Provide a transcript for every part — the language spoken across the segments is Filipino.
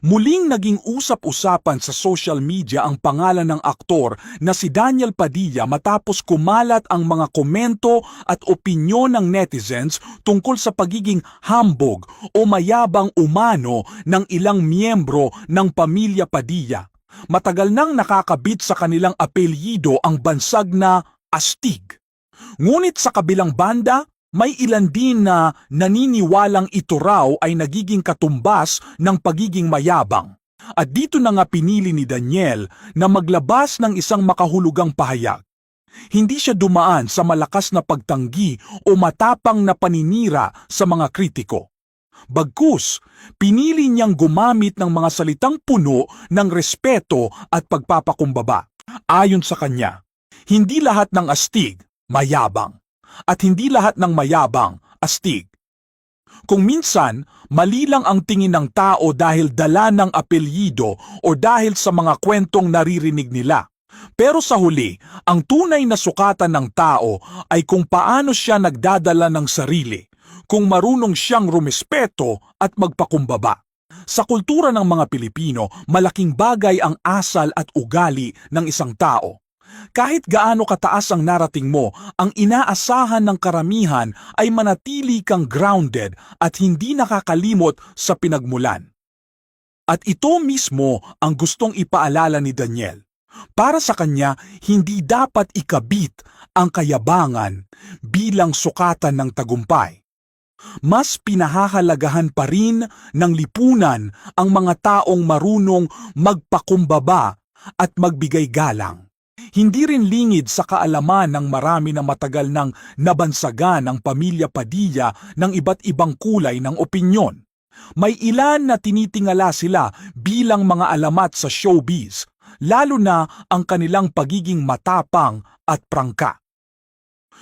Muling naging usap-usapan sa social media ang pangalan ng aktor na si Daniel Padilla matapos kumalat ang mga komento at opinyon ng netizens tungkol sa pagiging hambog o mayabang umano ng ilang miyembro ng pamilya Padilla. Matagal nang nakakabit sa kanilang apelyido ang bansag na astig. Ngunit sa kabilang banda, may ilan din na naniniwalang ito raw ay nagiging katumbas ng pagiging mayabang. At dito na nga pinili ni Daniel na maglabas ng isang makahulugang pahayag. Hindi siya dumaan sa malakas na pagtanggi o matapang na paninira sa mga kritiko. Bagkus, pinili niyang gumamit ng mga salitang puno ng respeto at pagpapakumbaba. Ayon sa kanya, hindi lahat ng astig mayabang at hindi lahat ng mayabang astig. Kung minsan, mali lang ang tingin ng tao dahil dala ng apelyido o dahil sa mga kwentong naririnig nila. Pero sa huli, ang tunay na sukatan ng tao ay kung paano siya nagdadala ng sarili, kung marunong siyang rumespeto at magpakumbaba. Sa kultura ng mga Pilipino, malaking bagay ang asal at ugali ng isang tao. Kahit gaano kataas ang narating mo, ang inaasahan ng karamihan ay manatili kang grounded at hindi nakakalimot sa pinagmulan. At ito mismo ang gustong ipaalala ni Daniel. Para sa kanya, hindi dapat ikabit ang kayabangan bilang sukatan ng tagumpay. Mas pinahahalagahan pa rin ng lipunan ang mga taong marunong magpakumbaba at magbigay galang. Hindi rin lingid sa kaalaman ng marami na matagal nang nabansagan ang pamilya Padilla ng iba't ibang kulay ng opinyon. May ilan na tinitingala sila bilang mga alamat sa showbiz, lalo na ang kanilang pagiging matapang at prangka.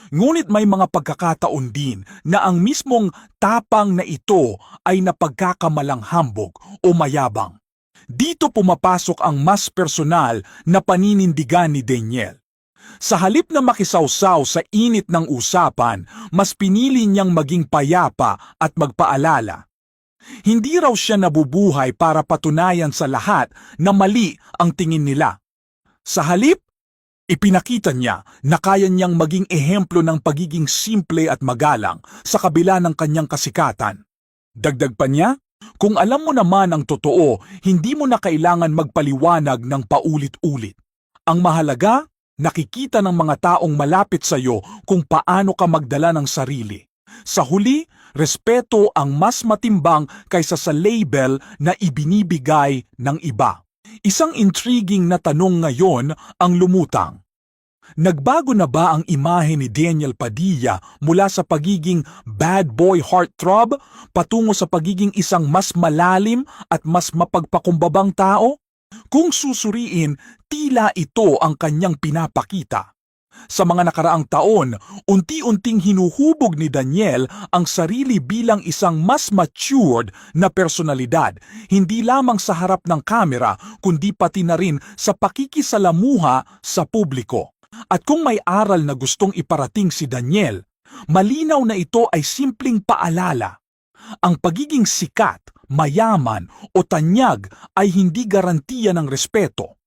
Ngunit may mga pagkakataon din na ang mismong tapang na ito ay napagkakamalang hambog o mayabang. Dito pumapasok ang mas personal na paninindigan ni Daniel. Sa halip na makisawsaw sa init ng usapan, mas pinili niyang maging payapa at magpaalala. Hindi raw siya nabubuhay para patunayan sa lahat na mali ang tingin nila. Sa halip, ipinakita niya na kaya niyang maging ehemplo ng pagiging simple at magalang sa kabila ng kanyang kasikatan. Dagdag pa niya, kung alam mo naman ang totoo, hindi mo na kailangan magpaliwanag ng paulit-ulit. Ang mahalaga, nakikita ng mga taong malapit sa iyo kung paano ka magdala ng sarili. Sa huli, respeto ang mas matimbang kaysa sa label na ibinibigay ng iba. Isang intriguing na tanong ngayon ang lumutang. Nagbago na ba ang imahe ni Daniel Padilla mula sa pagiging bad boy heartthrob patungo sa pagiging isang mas malalim at mas mapagpakumbabang tao? Kung susuriin, tila ito ang kanyang pinapakita. Sa mga nakaraang taon, unti-unting hinuhubog ni Daniel ang sarili bilang isang mas matured na personalidad, hindi lamang sa harap ng kamera kundi pati na rin sa pakikisalamuha sa publiko. At kung may aral na gustong iparating si Daniel, malinaw na ito ay simpleng paalala. Ang pagiging sikat, mayaman o tanyag ay hindi garantiya ng respeto.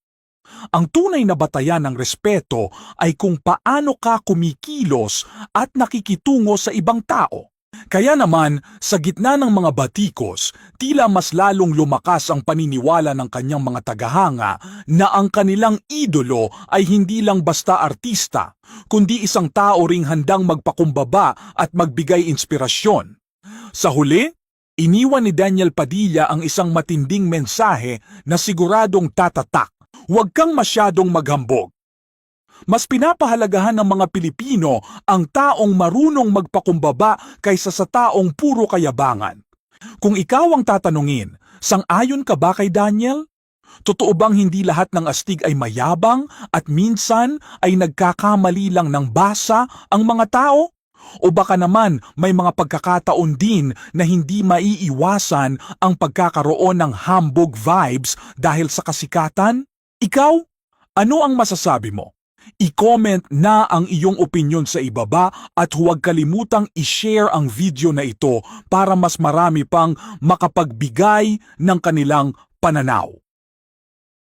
Ang tunay na batayan ng respeto ay kung paano ka kumikilos at nakikitungo sa ibang tao. Kaya naman, sa gitna ng mga batikos, tila mas lalong lumakas ang paniniwala ng kanyang mga tagahanga na ang kanilang idolo ay hindi lang basta artista, kundi isang tao ring handang magpakumbaba at magbigay inspirasyon. Sa huli, iniwan ni Daniel Padilla ang isang matinding mensahe na siguradong tatatak. Huwag kang masyadong maghambog. Mas pinapahalagahan ng mga Pilipino ang taong marunong magpakumbaba kaysa sa taong puro kayabangan. Kung ikaw ang tatanungin, sang-ayon ka ba kay Daniel? Totoo bang hindi lahat ng astig ay mayabang at minsan ay nagkakamali lang ng basa ang mga tao? O baka naman may mga pagkakataon din na hindi maiiwasan ang pagkakaroon ng hambog vibes dahil sa kasikatan? Ikaw, ano ang masasabi mo? I-comment na ang iyong opinion sa ibaba at huwag kalimutang i-share ang video na ito para mas marami pang makapagbigay ng kanilang pananaw.